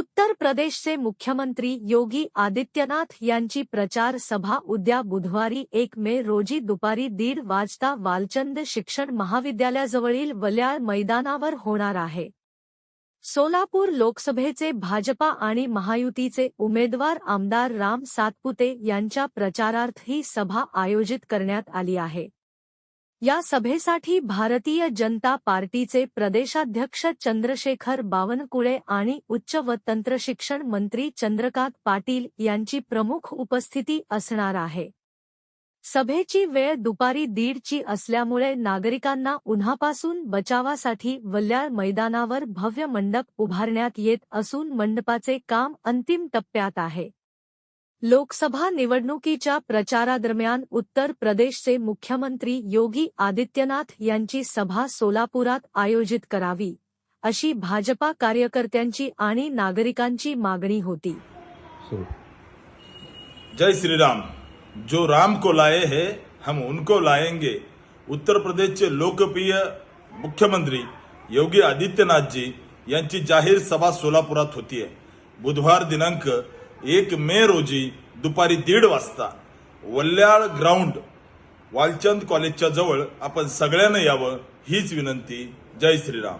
उत्तर प्रदेशचे मुख्यमंत्री योगी आदित्यनाथ यांची प्रचार सभा उद्या बुधवारी एक मे रोजी दुपारी दीड वाजता वालचंद शिक्षण महाविद्यालयाजवळील वल्याळ मैदानावर होणार आहे. सोलापूर लोकसभेचे भाजपा आणि महायुतीचे उमेदवार आमदार राम सातपुते यांच्या प्रचारार्थ ही सभा आयोजित करण्यात आली आहे. या सभेसाठी भारतीय जनता पार्टीचे प्रदेशाध्यक्ष चंद्रशेखर बावनकुळे आणि उच्च व तंत्रशिक्षण मंत्री चंद्रकांत पाटील यांची प्रमुख उपस्थिती असणार आहे. सभेची वेळ दुपारी दीडची असल्यामुळे नागरिकांना उन्हापासून बचावासाठी वल्याळ मैदानावर भव्य मंडप उभारण्यात येत असून मंडपाचे काम अंतिम टप्प्यात आहे. लोकसभा निवडणुकीच्या प्रचारादरम्यान उत्तर प्रदेशचे मुख्यमंत्री योगी आदित्यनाथ यांची सभा सोलापुरात आयोजित करावी अशी भाजपा कार्यकर्त्यांची आणि नागरिकांची मागणी होती. जय श्रीराम. जो राम को लाए है हम उनको लाएंगे. उत्तर प्रदेशचे लोकप्रिय मुख्यमंत्री योगी आदित्यनाथ जी यांची जाहीर सभा सोलापुरात होतीये. बुधवार दिनांक एक मे रोजी दुपारी दीड वाजता वल्याळ ग्राउंड वालचंद कॉलेजच्या जवळ आपण सगळ्यांना यावं हीच विनंती. जय श्रीराम.